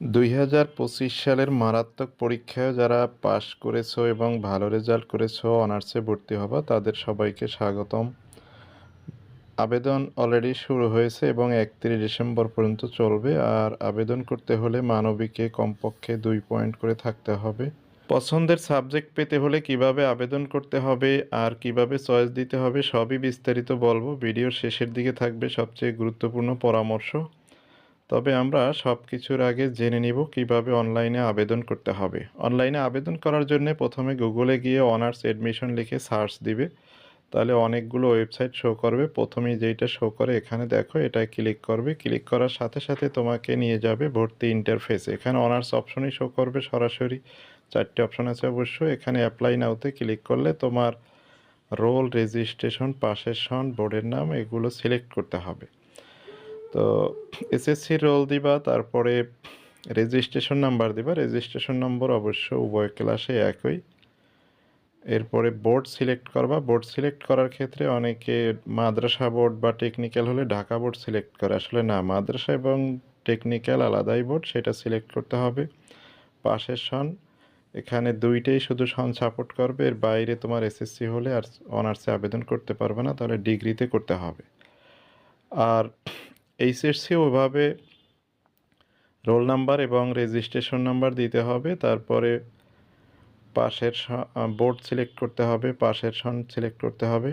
দুই হাজার পঁচিশ সালের মারাত্মক পরীক্ষায় যারা পাশ করেছ এবং ভালো রেজাল্ট করেছ, অনার্সে ভর্তি হবা, তাদের সবাইকে স্বাগতম। আবেদন অলরেডি শুরু হয়েছে এবং একত্রিশ ডিসেম্বর পর্যন্ত চলবে, আর আবেদন করতে হলে মানবিকে কমপক্ষে দুই পয়েন্ট করে থাকতে হবে। পছন্দের সাবজেক্ট পেতে হলে কীভাবে আবেদন করতে হবে আর কীভাবে চয়েস দিতে হবে, সবই বিস্তারিত বলব। ভিডিওর শেষের দিকে থাকবে সবচেয়ে গুরুত্বপূর্ণ পরামর্শ। তবে আমরা সব কিছুর আগে জেনে নিব কীভাবে অনলাইনে আবেদন করতে হবে। অনলাইনে আবেদন করার জন্য প্রথমে গুগলে গিয়ে অনার্স এডমিশন লিখে সার্চ দিবে। তাহলে অনেকগুলো ওয়েবসাইট শো করবে। প্রথমেই যেইটা শো করে এখানে দেখো, এটায় ক্লিক করবে। ক্লিক করার সাথে সাথে তোমাকে নিয়ে যাবে ভর্তি ইন্টারফেস। এখানে অনার্স অপশনই শো করবে সরাসরি। চারটে অপশন আছে অবশ্য এখানে অ্যাপ্লাই নাওতে ক্লিক করলে তোমার রোল রেজিস্ট্রেশন সন বোর্ডের নাম এগুলো সিলেক্ট করতে হবে। তো এসএসসি রোল দিবা, তারপরে রেজিস্ট্রেশন নাম্বার দিবা। রেজিস্ট্রেশন নম্বর অবশ্য উভয় ক্লাসে একই। এরপরে বোর্ড সিলেক্ট করবা। বোর্ড সিলেক্ট করার ক্ষেত্রে অনেকে মাদ্রাসা বোর্ড বা টেকনিক্যাল হলে ঢাকা বোর্ড সিলেক্ট করে। আসলে না, মাদ্রাসা এবং টেকনিক্যাল আলাদাই বোর্ড সেটা সিলেক্ট করতে হবে। পাশের সন, এখানে দুইটাই শুধু সন সাপোর্ট করবে। এর বাইরে তোমার এসএসসি হলে আর অনার্সে আবেদন করতে পারবে না, তাহলে ডিগ্রিতে করতে হবে। আর এইচএসসি ওভাবে রোল নাম্বার এবং রেজিস্ট্রেশন নাম্বার দিতে হবে, তারপরে পাশের বোর্ড সিলেক্ট করতে হবে, পাশের সন সিলেক্ট করতে হবে।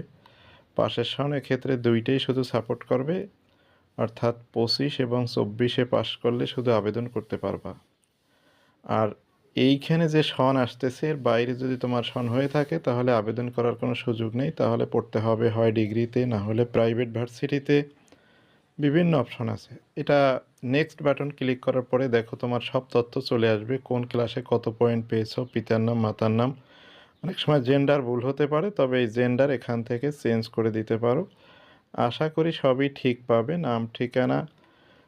পাশের সন এক্ষেত্রে দুইটাই শুধু সাপোর্ট করবে, অর্থাৎ পঁচিশ এবং চব্বিশে পাশ করলে শুধু আবেদন করতে পারবা। আর এইখানে যে সন আসতেছে, এর বাইরে যদি তোমার সন হয়ে থাকে, তাহলে আবেদন করার কোনো সুযোগ নেই, তাহলে পড়তে হবে হয় ডিগ্রিতে, না হলে প্রাইভেট ভার্সিটিতে। বিভিন্ন অপশন আছে। এটা নেক্সট বাটন ক্লিক করার পরে দেখো তোমার সব তথ্য চলে আসবে। কোন ক্লাসে কত পয়েন্ট পেয়েছ, পিতার নাম, মাতার নাম। অনেক সময় জেন্ডার ভুল হতে পারে, তবে এই জেন্ডার এখান থেকে চেঞ্জ করে দিতে পারো। আশা করি সবই ঠিক পাবে। নাম, ঠিকানা,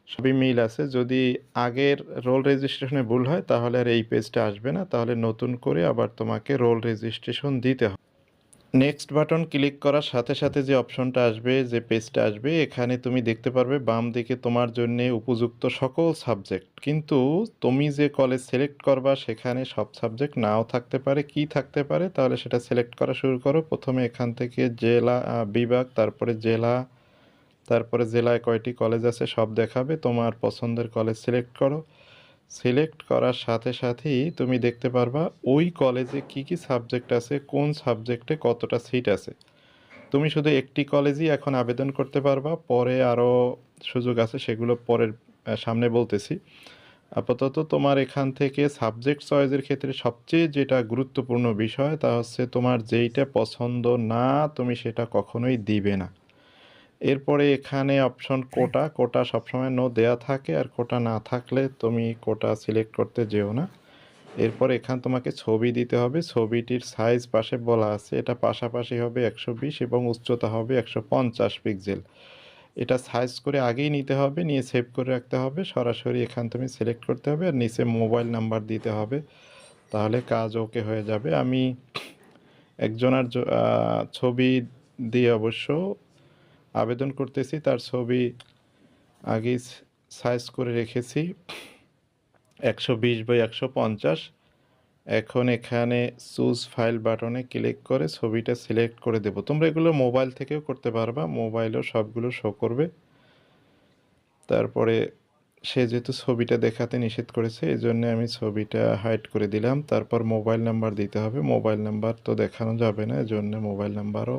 সবই মিল আছে। যদি আগের রোল রেজিস্ট্রেশনে ভুল হয়, তাহলে আর এই পেজটা আসবে না। তাহলে নতুন করে আবার তোমাকে রোল রেজিস্ট্রেশন দিতে হবে। নেক্সট বাটন ক্লিক করার সাথে সাথে যে অপশনটা আসবে, যে পেজটা আসবে, এখানে তুমি দেখতে পারবে বাম দিকে তোমার জন্য উপযুক্ত সকল সাবজেক্ট কিন্তু তুমি যে কলেজ সিলেক্ট করবা, সেখানে সব সাবজেক্ট নাও থাকতে পারে, কি থাকতে পারে, তাহলে সেটা সিলেক্ট করা শুরু করো। প্রথমে এখান থেকে জেলা বিভাগ, তারপরে জেলা, তারপরে জেলায় কয়টি কলেজ আছে সব দেখাবে, তোমার পছন্দের কলেজ সিলেক্ট করো। সিলেক্ট করার সাথে সাথেই তুমি দেখতে পারবা ওই কলেজে কি কি সাবজেক্ট আছে, কোন সাবজেক্টে কতটা সিট আছে। তুমি শুধু একটি কলেজই এখন আবেদন করতে পারবা, পরে আরও সুযোগ আছে সেগুলো পরের সামনে বলতেছি। আপাতত তোমার এখান থেকে সাবজেক্ট চয়েসের ক্ষেত্রে সবচেয়ে যেটা গুরুত্বপূর্ণ বিষয় তা হচ্ছে তোমার যেইটা পছন্দ না, তুমি সেটা কখনোই দিবে না। এরপরে এখানে অপশন কোটা কোটা সবসময় নো দেয়া থাকে আর কোটা না থাকলে তুমি কোটা সিলেক্ট করতে যেও না। এরপর এখান তোমাকে ছবি দিতে হবে, ছবিটির সাইজ পাশে বলা আছে, এটা পাশাপাশি হবে একশো বিশ এবং উচ্চতা হবে একশো পঞ্চাশ পিক্সেল এটা সাইজ করে আগেই নিতে হবে, নিয়ে সেভ করে রাখতে হবে, সরাসরি এখান তুমি সিলেক্ট করতে হবে আর নিচে মোবাইল নাম্বার দিতে হবে। তাহলে কাজ ওকে হয়ে যাবে। আমি একজনের ছবি দিয়ে অবশ্য আবেদন করতেছি, তার ছবি আগে সাইজ করে রেখেছি, একশো বিশ বাই একশো পঞ্চাশ। এখন এখানে চুজ ফাইল বাটনে ক্লিক করে ছবিটা সিলেক্ট করে দেবো। তোমরা এগুলো মোবাইল থেকেও করতে পারবা মোবাইলও সবগুলো শো করবে। তারপরে সে যেহেতু ছবিটা দেখাতে নিষেধ করেছে এই জন্য আমি ছবিটা হাইড করে দিলাম। তারপর মোবাইল নাম্বার দিতে হবে। মোবাইল নাম্বার তো দেখানো যাবে না, এজন্য মোবাইল নাম্বারও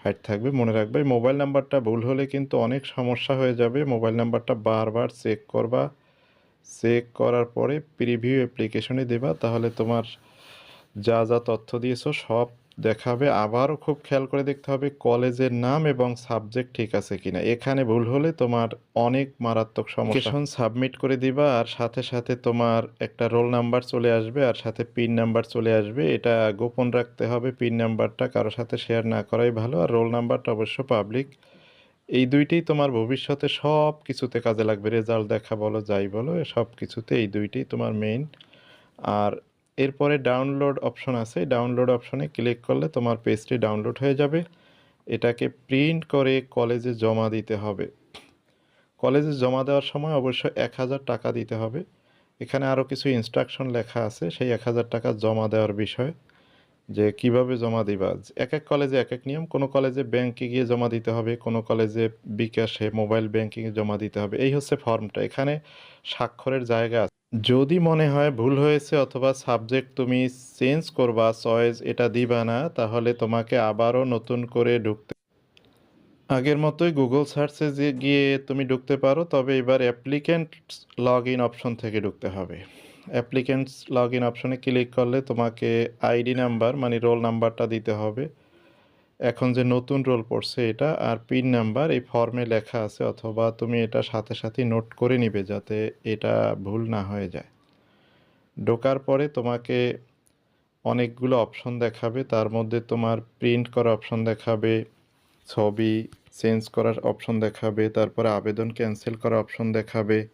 হাইড থাকবে, মনে রাখবে। মোবাইল নাম্বারটা ভুল হলে কিন্তু অনেক সমস্যা হয়ে যাবে। মোবাইল নাম্বারটা বারবার চেক করবা। চেক করার পরে প্রিভিউ অ্যাপ্লিকেশনে দেবা। তাহলে তোমার যা যা তথ্য দিয়েছ সব দেখাবে। আবারও খুব খেয়াল করে দেখতে হবে কলেজের নাম এবং সাবজেক্ট ঠিক আছে কিনা। এখানে ভুল হলে তোমার অনেক মারাত্মক সমস্যা। সাবমিট করে দিবা আর সাথে সাথে তোমার একটা রোল নাম্বার চলে আসবে আর সাথে পিন নাম্বার চলে আসবে। এটা গোপন রাখতে হবে পিন নাম্বারটা কারোর সাথে শেয়ার না করাই ভালো আর রোল নাম্বারটা অবশ্য পাবলিক এই দুইটাই তোমার ভবিষ্যতে সব কিছুতে কাজে লাগবে। রেজাল্ট দেখা বলো, যাই বলো সব কিছুতে এই দুইটাই তোমার মেইন আর এরপরে ডাউনলোড অপশন আছে। ডাউনলোড অপশনে ক্লিক করলে তোমার পেজটি ডাউনলোড হয়ে যাবে। এটাকে প্রিন্ট করে কলেজে জমা দিতে হবে। কলেজে জমা দেওয়ার সময় অবশ্য এক হাজার টাকা দিতে হবে। এখানে আরও কিছু ইনস্ট্রাকশন লেখা আছে, সেই এক হাজার টাকা জমা দেওয়ার বিষয়। যে কীভাবে জমা দিবা? এক এক কলেজে এক এক নিয়ম, কোনো কলেজে ব্যাংকে গিয়ে জমা দিতে হবে, কোনো কলেজে বিকাশে মোবাইল ব্যাংকিংয়ে জমা দিতে হবে। এই হচ্ছে ফর্মটা এখানে স্বাক্ষরের জায়গা আছে। যদি মনে হয় ভুল হয়েছে অথবা সাবজেক্ট তুমি চেঞ্জ করবা চয়েস এটা দিবা না, তাহলে তোমাকে আবারও নতুন করে ঢুকতে আগের মতোই গুগল সার্চে গিয়ে তুমি ঢুকতে পারো, তবে এবার অ্যাপ্লিক্যান্ট লগ ইন অপশন থেকে ঢুকতে হবে। অ্যাপ্লিক্যান্টস লগ ইন অপশনে ক্লিক করলে তোমাকে আইডি নাম্বার মানে রোল নাম্বারটা দিতে হবে। এখন যে নতুন রোল পড়ছে এটা আর পিন নাম্বার এই ফর্মে লেখা আছে অথবা তুমি এটা সাথে সাথে নোট করে নিবে যাতে এটা ভুল না হয়ে যায়। ঢোকার পরে তোমাকে অনেকগুলো অপশন দেখাবে, তার মধ্যে তোমার প্রিন্ট করা অপশন দেখাবে, ছবি চেঞ্জ করার অপশন দেখাবে, তারপরে আবেদন ক্যান্সেল করার অপশন দেখাবে।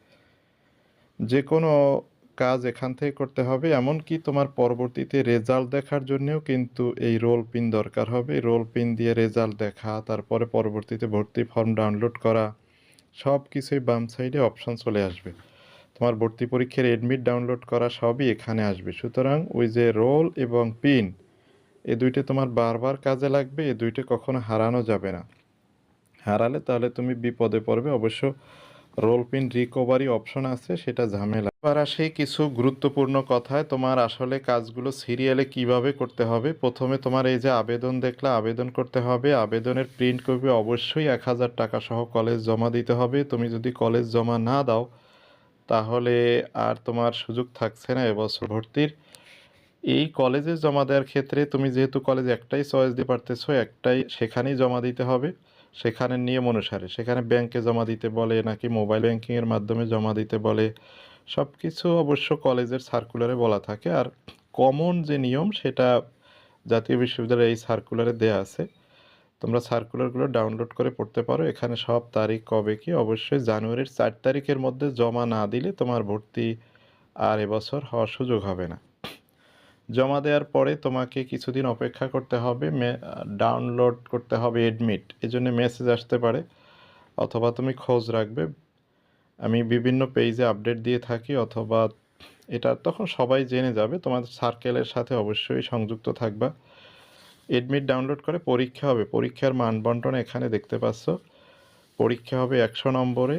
যে কোনো কাজ এখান থেকে করতে হবে, এমনকি তোমার পরবর্তীতে রেজাল্ট দেখার জন্যও কিন্তু এই রোল পিন দরকার হবে। রোল পিন দিয়ে রেজাল্ট দেখা, তারপরে পরবর্তীতে ভর্তি ফর্ম ডাউনলোড করা সব কিছুই বাম সাইডে অপশন চলে আসবে। তোমার ভর্তি পরীক্ষার এডমিট ডাউনলোড করা সবই এখানে আসবে। সুতরাং ওই যে রোল এবং পিন এ দুইটা তোমার বারবার কাজে লাগবে, এ দুইটা কখনো হারানো যাবে না। হারালে তাহলে তুমি বিপদে পড়বে। অবশ্য রোল পিন রিকভারি অপশন আছে, সেটা ঝামেলা। এবার আসে কিছু গুরুত্বপূর্ণ কথায়, তোমার আসলে কাজগুলো সিরিয়ালে কীভাবে করতে হবে? প্রথমে তোমার এই যে আবেদন দেখলে আবেদন করতে হবে, আবেদনের প্রিন্ট কপি অবশ্যই এক হাজার টাকা সহ কলেজ জমা দিতে হবে। তুমি যদি কলেজ জমা না দাও, তাহলে আর তোমার সুযোগ থাকছে না এবছর ভর্তির। এই কলেজে জমা দেওয়ার ক্ষেত্রে তুমি যেহেতু কলেজ একটাই চয়েস দিতে পারতেছো, একটাই সেখানেই জমা দিতে হবে। সেখানে নিয়ম অনুসারে, সেখানে ব্যাংকে জমা দিতে বলে নাকি মোবাইল ব্যাংকিংয়ের মাধ্যমে জমা দিতে বলে সব কিছু অবশ্য কলেজের সার্কুলারে বলা থাকে। আর কমন যে নিয়ম, সেটা জাতীয় বিশ্ববিদ্যালয়ের এই সার্কুলারে দেয়া আছে। তোমরা সার্কুলারগুলো ডাউনলোড করে পড়তে পারো। এখানে সব তারিখ কবে কি, অবশ্যই জানুয়ারির চার তারিখের মধ্যে জমা না দিলে তোমার ভর্তি আর এবছর হওয়ার সুযোগ হবে না। জমা দেওয়ার পরে তোমাকে কিছুদিন অপেক্ষা করতে হবে ডাউনলোড করতে হবে এডমিট এজন্য মেসেজ আসতে পারে অথবা তুমি খোঁজ রাখবে। আমি বিভিন্ন পেজে আপডেট দিয়ে থাকি অথবা এটা তখন সবাই জেনে যাবে, তোমাদের সার্কেলের সাথে অবশ্যই সংযুক্ত থাকবা। এডমিট ডাউনলোড করে পরীক্ষা হবে। পরীক্ষার মান বন্টন এখানে দেখতে পাচ্ছ। পরীক্ষা হবে একশো নম্বরে।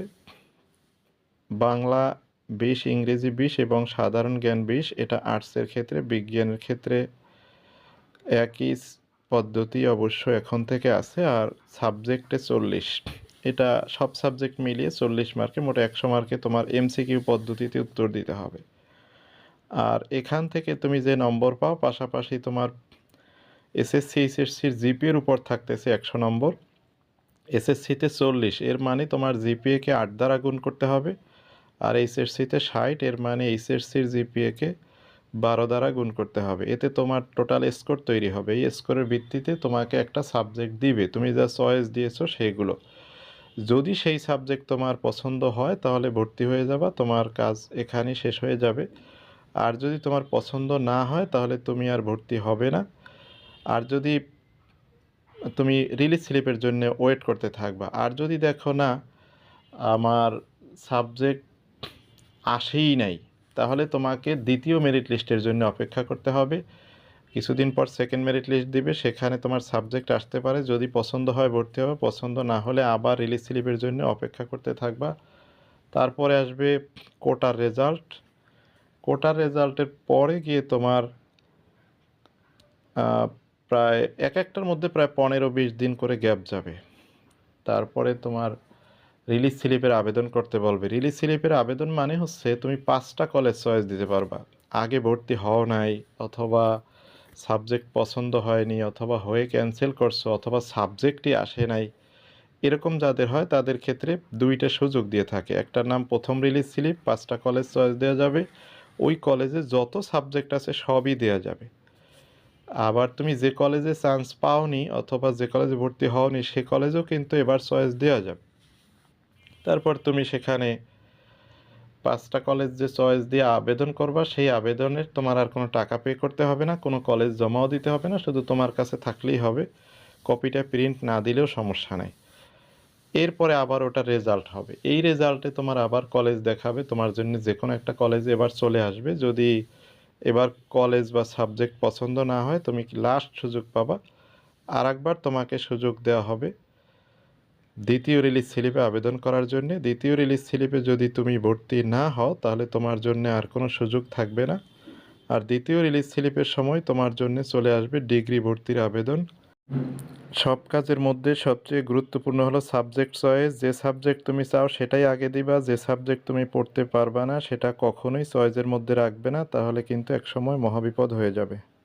বাংলা বিশ ইংরেজি বিশ এবং সাধারণ জ্ঞান বিশ এটা আর্টসের ক্ষেত্রে, বিজ্ঞানের ক্ষেত্রে একই পদ্ধতি অবশ্য এখন থেকে আছে, আর সাবজেক্টে চল্লিশ। এটা সব সাবজেক্ট মিলিয়ে চল্লিশ মার্কে, মোট একশো মার্কে তোমার এমসিকিউ পদ্ধতিতে উত্তর দিতে হবে। আর এখান থেকে তুমি যে নম্বর পাও, পাশাপাশি তোমার এসএসসি, এইচএসসির জিপিএর উপর থাকতেছে একশো নম্বর। এসএসসিতে চল্লিশ, এর মানে তোমার জিপিএকে আট দ্বারা গুণ করতে হবে। আর এইচএসসিতে ষাট, এর মানে এইচএসসির জিপিএকে বারো দ্বারা গুণ করতে হবে। এতে তোমার টোটাল স্কোর তৈরি হবে। এই স্কোরের ভিত্তিতে তোমাকে একটা সাবজেক্ট দিবে। তুমি যা চয়েস দিয়েছ সেইগুলো যদি সেই সাবজেক্ট তোমার পছন্দ হয়, তাহলে ভর্তি হয়ে যাবা। তোমার কাজ এখানেই শেষ হয়ে যাবে। আর যদি তোমার পছন্দ না হয়, তাহলে তুমি আর ভর্তি হবে না। আর যদি তুমি রিলিজ স্লিপের জন্য ওয়েট করতে থাকবা। আর যদি দেখো না, আমার সাবজেক্ট আসেই নাই। তাহলে তোমাকে দ্বিতীয় মেরিট লিস্টের জন্য অপেক্ষা করতে হবে। কিছুদিন পর সেকেন্ড মেরিট লিস্ট দিবে, সেখানে তোমার সাবজেক্ট আসতে পারে। যদি পছন্দ হয় ভর্তি হবে পছন্দ না হলে আবার রিলিজ স্লিপের জন্য অপেক্ষা করতে থাকবা। তারপরে আসবে কোটার রেজাল্ট কোটার রেজাল্টের পরে গিয়ে তোমার প্রায় এক একটার মধ্যে প্রায় পনেরো বিশ দিন করে গ্যাপ যাবে। তারপরে তোমার রিলিজ স্লিপের আবেদন করতে বলবে। রিলিজ স্লিপের আবেদন মানে হচ্ছে তুমি পাঁচটা কলেজ চয়েস দিতে পারবা। আগে ভর্তি হও নাই, অথবা সাবজেক্ট পছন্দ হয়নি, অথবা হয়ে ক্যান্সেল করছ, অথবা সাবজেক্টই আসে নাই। এরকম যাদের হয়, তাদের ক্ষেত্রে দুইটা সুযোগ দিয়ে থাকে। একটার নাম প্রথম রিলিজ স্লিপ পাঁচটা কলেজ চয়েস দেওয়া যাবে। ওই কলেজে যত সাবজেক্ট আছে, সবই দেওয়া যাবে। আবার তুমি যে কলেজে চান্স পাওনি, অথবা যে কলেজে ভর্তি হওনি, সে কলেজেও কিন্তু এবার চয়েস দেওয়া যাবে। তারপর তুমি সেখানে পাঁচটা কলেজ যে চয়েস দিয়ে আবেদন করবা, সেই আবেদনের তোমার আর কোনো টাকা পে করতে হবে না, কোনো কলেজ জমাও দিতে হবে না, শুধু তোমার কাছে থাকলেই হবে। কপিটা প্রিন্ট না দিলেও সমস্যা নেই। এরপরে আবার ওটা রেজাল্ট হবে। এই রেজাল্টে তোমার আবার কলেজ দেখাবে, তোমার জন্য যে কোনো একটা কলেজে এবার চলে আসবে। যদি এবার কলেজ বা সাবজেক্ট পছন্দ না হয়, তুমি লাস্ট সুযোগ পাবা? আর একবার তোমাকে সুযোগ দেওয়া হবে। দ্বিতীয় রিলিজ স্লিপে আবেদন করার জন্য, দ্বিতীয় রিলিজ স্লিপে যদি তুমি ভর্তি না হও, তাহলে তোমার জন্য আর কোনো সুযোগ থাকবে না। আর দ্বিতীয় রিলিজ স্লিপের সময় তোমার জন্য চলে আসবে ডিগ্রি ভর্তির আবেদন। সব কাজের মধ্যে সবচেয়ে গুরুত্বপূর্ণ হলো সাবজেক্ট চয়েস যে সাবজেক্ট তুমি চাও সেটাই আগে দিবা, যে সাবজেক্ট তুমি পড়তে পারবা না সেটা কখনোই চয়েসের মধ্যে রাখবে না, তাহলে কিন্তু একসময় মহাবিপদ হয়ে যাবে।